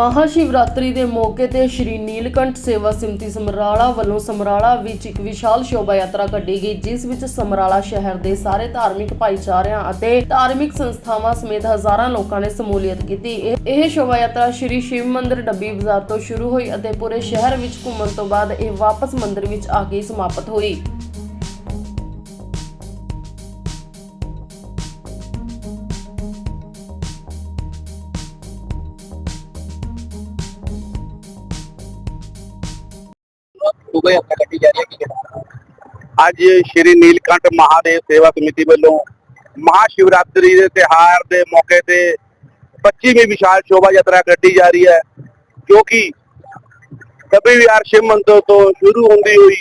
ਮਹਾ ਸ਼ਿਵਰਾਤਰੀ ਦੇ ਮੌਕੇ ਤੇ ਸ਼੍ਰੀ ਨੀਲਕੰਠ ਸੇਵਾ ਸਮਿਤੀ ਸਮਰਾਲਾ ਵੱਲੋਂ ਸਮਰਾਲਾ ਵਿੱਚ ਇੱਕ ਵਿਸ਼ਾਲ ਸ਼ੋਭਾ ਯਾਤਰਾ ਕੱਢੀ ਗਈ, ਜਿਸ ਵਿੱਚ ਸਮਰਾਲਾ ਸ਼ਹਿਰ ਦੇ ਸਾਰੇ ਧਾਰਮਿਕ ਭਾਈਚਾਰਿਆਂ ਅਤੇ ਧਾਰਮਿਕ ਸੰਸਥਾਵਾਂ ਸਮੇਤ ਹਜ਼ਾਰਾਂ ਲੋਕਾਂ ਨੇ ਸਮੂਲੀਅਤ ਕੀਤੀ। ਇਹ ਇਹ ਸ਼ੋਭਾ ਯਾਤਰਾ ਸ਼੍ਰੀ ਸ਼ਿਵ ਮੰਦਿਰ ਡੱਬੀ ਬਾਜ਼ਾਰ ਤੋਂ ਸ਼ੁਰੂ ਹੋਈ ਅਤੇ ਪੂਰੇ ਸ਼ਹਿਰ ਵਿੱਚ ਘੁੰਮਣ ਤੋਂ ਬਾਅਦ ਇਹ ਵਾਪਸ ਮੰਦਿਰ ਵਿੱਚ ਆ ਕੇ ਸਮਾਪਤ ਹੋਈ। ਸੁਬਹ ਆਪਣਾ ਕੱਢੀ ਜਾ ਰਹੀ ਹੈ, ਕੀ ਅੱਜ ਸ਼੍ਰੀ ਨੀਲਕੰਠ ਮਹਾਦੇਵ ਸੇਵਾ ਸਮਿਤੀ ਵੱਲੋਂ ਮਹਾ ਸ਼ਿਵਰਾਤਰੀ ਦੇ ਤਿਹਾਰ ਦੇ ਮੌਕੇ ਤੇ 25ਵੀਂ ਵਿਸ਼ਾਲ ਸ਼ੋਭਾ ਯਾਤਰਾ ਕੱਢੀ ਜਾ ਰਹੀ ਹੈ, ਜੋ ਕਿ ਕਬੀ ਵਿਹਾਰ ਸ਼ਿਵ ਮੰਦਿਰ ਤੋਂ ਸ਼ੁਰੂ ਹੁੰਦੀ ਹੋਈ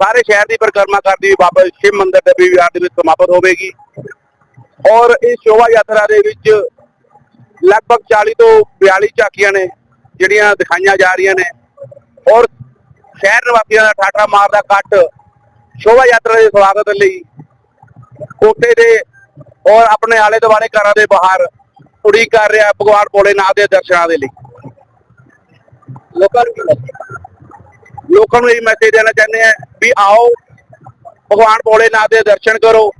ਸਾਰੇ ਸ਼ਹਿਰ ਦੀ ਪਰਿਕਰਮਾ ਕਰਦੀ ਹੋਈ ਵਾਪਸ ਸ਼ਿਵ ਮੰਦਰ ਡੱਬੀ ਵਿਹਾਰ ਦੇ ਵਿੱਚ ਸਮਾਪਤ ਹੋਵੇਗੀ। ਔਰ ਇਸ ਸ਼ੋਭਾ ਯਾਤਰਾ ਦੇ ਵਿੱਚ ਲਗਭਗ 40 ਤੋਂ 42 ਝਾਕੀਆਂ ਨੇ ਜਿਹੜੀਆਂ ਦਿਖਾਈਆਂ ਜਾ ਰਹੀਆਂ ਨੇ। ਔਰ ਸ਼ਹਿਰ ਨਿਵਾਸੀਆਂ ਦਾ ਠਾਠਾ ਮਾਰਦਾ ਕੱਟ। ਸ਼ੋਭਾ ਯਾਤਰਾ ਦੇ ਸਵਾਗਤ ਲਈ ਕੋਟੇ ਦੇ ਔਰ ਆਪਣੇ ਆਲੇ ਦੁਆਲੇ ਘਰਾਂ ਦੇ ਬਾਹਰ ਉਡੀਕ ਕਰ ਰਿਹਾ ਭਗਵਾਨ ਭੋਲੇਨਾਥ ਦੇ ਦਰਸ਼ਨਾਂ ਦੇ ਲਈ। ਲੋਕਾਂ ਨੂੰ ਲੋਕਾਂ ਨੂੰ ਇਹ ਮੈਸੇਜ ਦੇਣਾ ਚਾਹੁੰਦੇ ਆ ਵੀ ਆਓ, ਭਗਵਾਨ ਭੋਲੇਨਾਥ ਦੇ ਦਰਸ਼ਨ ਕਰੋ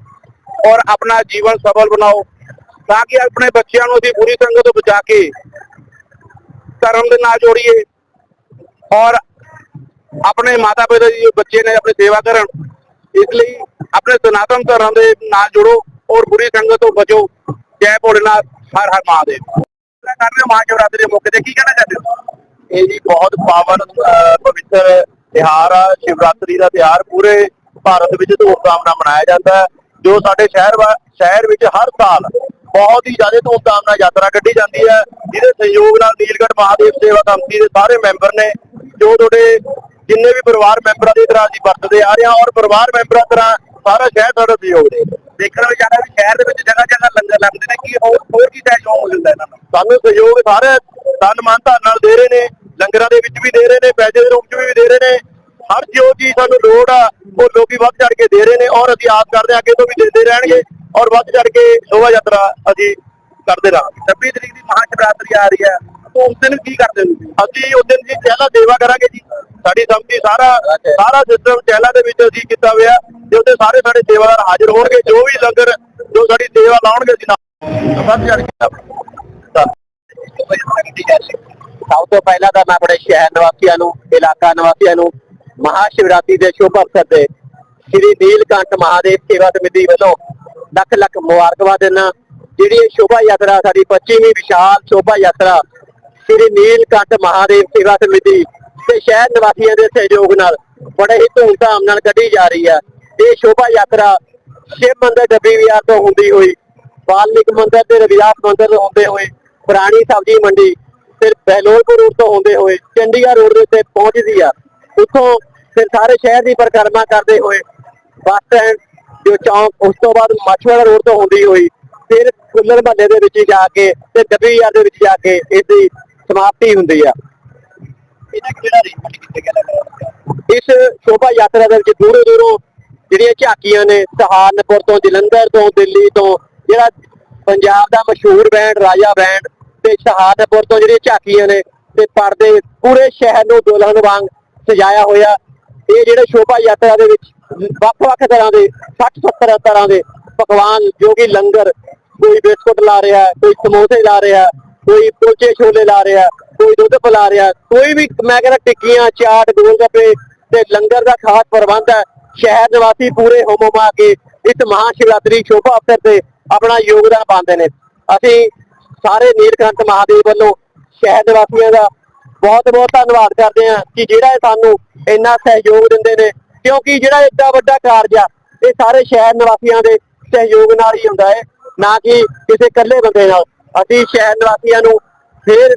ਔਰ ਆਪਣਾ ਜੀਵਨ ਸਫਲ ਬਣਾਓ ਤਾਂ ਕਿ ਆਪਣੇ ਬੱਚਿਆਂ ਨੂੰ ਅਸੀਂ ਬੁਰੀ ਸੰਗਤ ਤੋਂ ਬਚਾ ਕੇ ਧਰਮ ਦੇ ਨਾਲ ਜੋੜੀਏ ਔਰ ਆਪਣੇ ਮਾਤਾ ਪਿਤਾ ਜੀ, ਬੱਚੇ ਨੇ ਆਪਣੀ ਸੇਵਾ ਕਰਨ। ਇਸ ਲਈ ਆਪਣੇ ਸਨਾਤਨ ਧਰਮ ਦੇ ਨਾਲ ਜੁੜੋ ਔਰ ਬੁਰੀ ਸੰਗਤ ਤੋਂ ਬਚੋ। ਜੈ ਭੋਲੇਨਾਥ ਹਰ ਹਰ ਮਹਾਦੇਵ। ਕਰ ਰਹੇ ਮਹਾਸ਼ਿਵਰਾਤਰੀ ਦੇ ਮੌਕੇ ਤੇ? ਕੀ ਕਹਿਣਾ ਚਾਹੁੰਦੇ ਹੋ? ਇਹ ਜੀ ਬਹੁਤ ਪਾਵਨ ਪਵਿੱਤਰ ਤਿਹਾਰ ਆ। ਸ਼ਿਵਰਾਤਰੀ ਦਾ ਤਿਹਾਰ ਪੂਰੇ ਭਾਰਤ ਵਿੱਚ ਧੂਮਧਾਮ ਨਾਲ ਮਨਾਇਆ ਜਾਂਦਾ ਹੈ, ਜੋ ਸਾਡੇ ਸ਼ਹਿਰ ਵਾ- ਸ਼ਹਿਰ ਵਿੱਚ ਹਰ ਸਾਲ ਬਹੁਤ ਹੀ ਜ਼ਿਆਦਾ ਧੂਮਧਾਮ ਨਾਲ ਯਾਤਰਾ ਕੱਢੀ ਜਾਂਦੀ ਹੈ। ਜਿਹਦੇ ਸਹਿਯੋਗ ਨਾਲ ਨੀਲਗੜ੍ਹ ਮਹਾਦੇਵ ਸੇਵਾ ਕਮੇਟੀ ਦੇ ਸਾਰੇ ਮੈਂਬਰ ਨੇ, ਜੋ ਤੁਹਾਡੇ ਜਿੰਨੇ ਵੀ ਪਰਿਵਾਰ ਮੈਂਬਰਾਂ ਦੀ ਤਰ੍ਹਾਂ ਅਸੀਂ ਵਰਤਦੇ ਆ ਰਹੇ ਹਾਂ ਔਰ ਪਰਿਵਾਰ ਮੈਂਬਰਾਂ ਤਰ੍ਹਾਂ ਸਾਰਾ ਸ਼ਹਿਰ ਸਾਡਾ ਸਹਿਯੋਗ ਦੇ ਦੇਖਣ ਵਿੱਚ ਆਇਆ ਵੀ ਸ਼ਹਿਰ ਦੇ ਵਿੱਚ ਜਗ੍ਹਾ ਜਗ੍ਹਾ ਲੰਗਰ ਲੱਗਦੇ ਨੇ, ਕੀ ਹੋਰ ਹੋਰ ਕੀ ਸਹਿਯੋਗ ਮਿਲਦਾ ਇਹਨਾਂ ਨੂੰ? ਸਾਨੂੰ ਸਹਿਯੋਗ ਸਾਰੇ ਤਨ ਮਨ ਧਨ ਨਾਲ ਦੇ ਰਹੇ ਨੇ, ਲੰਗਰਾਂ ਦੇ ਵਿੱਚ ਵੀ ਦੇ ਰਹੇ ਨੇ, ਪੈਸੇ ਦੇ ਰੂਪ 'ਚ ਵੀ ਦੇ ਰਹੇ ਨੇ। ਹਰ ਜੋ ਚੀਜ਼ ਸਾਨੂੰ ਲੋੜ ਆ, ਉਹ ਲੋਕੀ ਵੱਧ ਚੜ ਕੇ ਦੇ ਰਹੇ ਨੇ ਔਰ ਅਸੀਂ ਆਸ ਕਰਦੇ ਹਾਂ ਅੱਗੇ ਤੋਂ ਵੀ ਦਿੰਦੇ ਰਹਿਣਗੇ ਔਰ ਵੱਧ ਚੜ ਕੇ ਸ਼ੋਭਾ ਯਾਤਰਾ ਅਸੀਂ ਕਰਦੇ ਰਹਾਂਗੇ। 26 ਤਰੀਕ ਦੀ ਮਹਾਸ਼ਿਵਰਾਤਰੀ ਆ ਰਹੀ ਹੈ। ਉਸ ਦਿਨ ਕੀ ਕਰਦੇ ਹੋ ਅਸੀਂ ਉਸ ਦਿਨ ਜੀ ਪਹਿਲਾਂ ਸੇਵਾ ਕਰਾਂਗੇ ਜੀ। ਸਾਡੀ ਸਮਝੀ ਸਾਰਾ ਸਾਰਾ ਸਿਸਟਮ ਚਹਿਲਾ ਦੇ ਵਿੱਚ ਅਸੀਂ ਕੀਤਾ ਹੋਇਆ। ਜੇ ਉਹਦੇ ਸਾਰੇ ਸਾਡੇ ਸੇਵਾਦਾਰ ਹਾਜ਼ਰ ਹੋਣਗੇ, ਜੋ ਵੀ ਲੰਗਰ ਜੋ ਸਾਡੀ ਸੇਵਾ ਲਾਉਣਗੇ, ਅਸੀਂ ਨਾਲ ਵੱਧ ਚੜ ਕੇ ਸਭ ਤੋਂ ਪਹਿਲਾਂ ਤਾਂ ਮੈਂ ਆਪਣੇ ਸ਼ਹਿਰ ਨਿਵਾਸੀਆਂ ਨੂੰ, ਇਲਾਕਾ ਨਿਵਾਸੀਆਂ ਨੂੰ ਮਹਾ ਸ਼ਿਵਰਾਤਰੀ ਦੇ ਸ਼ੁਭ ਅਵਸਰ ਤੇ ਸ੍ਰੀ ਨੀਲਕੰਠ ਮਹਾਦੇਵ ਸੇਵਾ ਸਮਿਤੀ ਵੱਲੋਂ ਲੱਖ ਲੱਖ ਮੁਬਾਰਕਬਾਦ ਦਿੰਦਾ ਜਿਹੜੀ ਇਹ ਸ਼ੋਭਾ ਯਾਤਰਾ, ਸਾਡੀ 25ਵੀਂ ਵਿਸ਼ਾਲ ਸ਼ੋਭਾ ਯਾਤਰਾ ਸ੍ਰੀ ਨੀਲਕੰਠ ਮਹਾਦੇਵ ਸੇਵਾ ਸਮਿਤੀ ਤੇ ਸ਼ਹਿਰ ਨਿਵਾਸੀਆਂ ਦੇ ਸਹਿਯੋਗ ਨਾਲ ਬੜੇ ਹੀ ਧੂਮਧਾਮ ਨਾਲ ਕੱਢੀ ਜਾ ਰਹੀ ਹੈ। ਇਹ ਸ਼ੋਭਾ ਯਾਤਰਾ ਸ਼ਿਵ ਮੰਦਰ ਡੱਬੀ ਵਿਹਾਰ ਤੋਂ ਹੁੰਦੀ ਹੋਈ ਵਾਲਮੀਕ ਮੰਦਿਰ ਤੇ ਰਵਿਦਾਸ ਮੰਦਿਰ ਤੋਂ ਹੁੰਦੇ ਹੋਏ ਪੁਰਾਣੀ ਸਬਜ਼ੀ ਮੰਡੀ ਫਿਰ ਬਹਿਲੋਲਪੁਰ ਰੋਡ ਤੋਂ ਹੁੰਦੇ ਹੋਏ ਚੰਡੀਗੜ੍ਹ ਰੋਡ ਦੇ ਉੱਤੇ ਪਹੁੰਚਦੀ ਆ। ਉੱਥੋਂ ਫਿਰ ਸਾਰੇ ਸ਼ਹਿਰ ਦੀ ਪਰਿਕਰਮਾ ਕਰਦੇ ਹੋਏ ਬੱਸ ਸਟੈਂਡ ਜੋ ਚੌਂਕ, ਉਸ ਤੋਂ ਬਾਅਦ ਮਾਛਵਾੜਾ ਰੋਡ ਤੋਂ ਹੁੰਦੀ ਹੋਈ, ਫਿਰ ਫੁੱਲਰ ਮਹੱਲੇ ਦੇ ਵਿੱਚ ਜਾ ਕੇ ਤੇ ਡੱਬੀ ਯਾਰ ਦੇ ਵਿੱਚ ਜਾ ਕੇ ਇਸ ਦੀ ਸਮਾਪਤੀ ਹੁੰਦੀ ਆ। ਇਸ ਸ਼ੋਭਾ ਯਾਤਰਾ ਦੇ ਵਿੱਚ ਦੂਰੋਂ ਦੂਰੋਂ ਜਿਹੜੀਆਂ ਝਾਕੀਆਂ ਨੇ, ਸਹਾਰਨਪੁਰ ਤੋਂ, ਜਲੰਧਰ ਤੋਂ, ਦਿੱਲੀ ਤੋਂ, ਜਿਹੜਾ ਪੰਜਾਬ ਦਾ ਮਸ਼ਹੂਰ ਬੈਂਡ ਰਾਜਾ ਬੈਂਡ ਤੇ ਸਹਾਰਨਪੁਰ ਤੋਂ ਜਿਹੜੀਆਂ ਝਾਕੀਆਂ ਨੇ ਤੇ ਪਰਦੇ ਪੂਰੇ ਸ਼ਹਿਰ ਨੂੰ ਦੁਲਹਨ ਵਾਂਗ ਸਜਾਇਆ ਹੋਇਆ। ਇਹ ਜਿਹੜੇ ਸ਼ੋਭਾ ਯਾਤਰਾ ਦੇ ਵਿੱਚ ਵੱਖ-ਵੱਖ ਤਰ੍ਹਾਂ ਦੇ 60 70 ਤਰ੍ਹਾਂ ਦੇ ਪਕਵਾਨ, ਜੋ ਕਿ ਲੰਗਰ, ਕੋਈ ਬਿਸਕੁਟ ਲਾ ਰਿਹਾ, ਕੋਈ ਸਮੋਸੇ ਲਾ ਰਿਹਾ ਕੋਈ ਕੁਲਚੇ ਛੋਲੇ ਲਾ ਰਿਹਾ, ਕੋਈ ਦੁੱਧ ਪਿਲਾ ਰਿਹਾ, ਕੋਈ ਵੀ ਮੈਂ ਕਹਿੰਦਾ ਟਿੱਕੀਆਂ, ਚਾਟ ਗੋਲ ਗੱਪੇ ਤੇ ਲੰਗਰ ਦਾ ਖਾਸ ਪ੍ਰਬੰਧ ਹੈ। ਸ਼ਹਿਰ ਨਿਵਾਸੀ ਪੂਰੇ ਹੋਮੋਮਾ ਕੇ ਇਸ ਮਹਾ ਸ਼ਿਵਰਾਤਰੀ ਸ਼ੋਭਾ ਅਵਸਰ ਤੇ ਆਪਣਾ ਯੋਗਦਾਨ ਪਾਉਂਦੇ ਨੇ। ਅਸੀਂ ਸਾਰੇ ਨੀਲਕੰਠ ਮਹਾਦੇਵ ਵੱਲੋਂ ਸ਼ਹਿਰ ਨਿਵਾਸੀਆਂ ਦਾ ਬਹੁਤ ਬਹੁਤ ਧੰਨਵਾਦ ਕਰਦੇ ਹਾਂ ਕਿ ਜਿਹੜਾ ਇਹ ਸਾਨੂੰ ਇੰਨਾ ਸਹਿਯੋਗ ਦਿੰਦੇ ਨੇ, ਕਿਉਂਕਿ ਜਿਹੜਾ ਏਡਾ ਵੱਡਾ ਕਾਰਜ ਆ, ਇਹ ਸਾਰੇ ਸ਼ਹਿਰ ਨਿਵਾਸੀਆਂ ਦੇ ਸਹਿਯੋਗ ਨਾਲ ਹੀ ਹੁੰਦਾ ਹੈ, ਨਾ ਕਿ ਕਿਸੇ ਇਕੱਲੇ ਬੰਦੇ ਨਾਲ। ਅਸੀਂ ਸ਼ਹਿਰ ਨਿਵਾਸੀਆਂ ਨੂੰ ਫਿਰ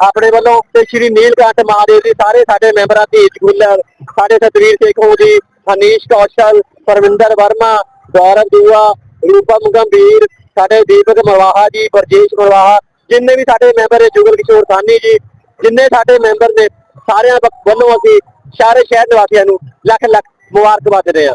ਆਪਣੇ ਵੱਲੋਂ ਤੇ ਸ਼੍ਰੀ ਨੀਲਕੰਠ ਮਹਾਦੇਵ ਜੀ, ਸਾਰੇ ਸਾਡੇ ਮੈਂਬਰਾਂ ਦੀ ਗੁੱਲਰ ਸਾਡੇ ਸਤਵੀਰ ਸੇਖੋ ਜੀ, ਹਨੀਸ਼ ਕੌਸ਼ਲ, ਪਰਵਿੰਦਰ ਵਰਮਾ, ਗੌਰਵ ਦੂਆ, ਰੂਪਮ ਗੰਭੀਰ, ਸਾਡੇ ਦੀਪਕ ਮਲਵਾਹਾ ਜੀ, ਬਰਜੇਸ਼ ਮਰਵਾਹਾ ਜਿੰਨੇ ਵੀ ਸਾਡੇ ਮੈਂਬਰ ਹੈ ਜੁਗਲ ਕਿਸ਼ੋਰ ਸਾਨੀ ਜੀ, ਜਿੰਨੇ ਸਾਡੇ ਮੈਂਬਰ ਨੇ, ਸਾਰਿਆਂ ਵੱਲੋਂ ਅਸੀਂ ਸਾਰੇ ਸ਼ਹਿਰ ਨਿਵਾਸੀਆਂ ਨੂੰ ਲੱਖ ਲੱਖ ਮੁਬਾਰਕਬਾਦ ਦਿੰਦੇ ਹਾਂ।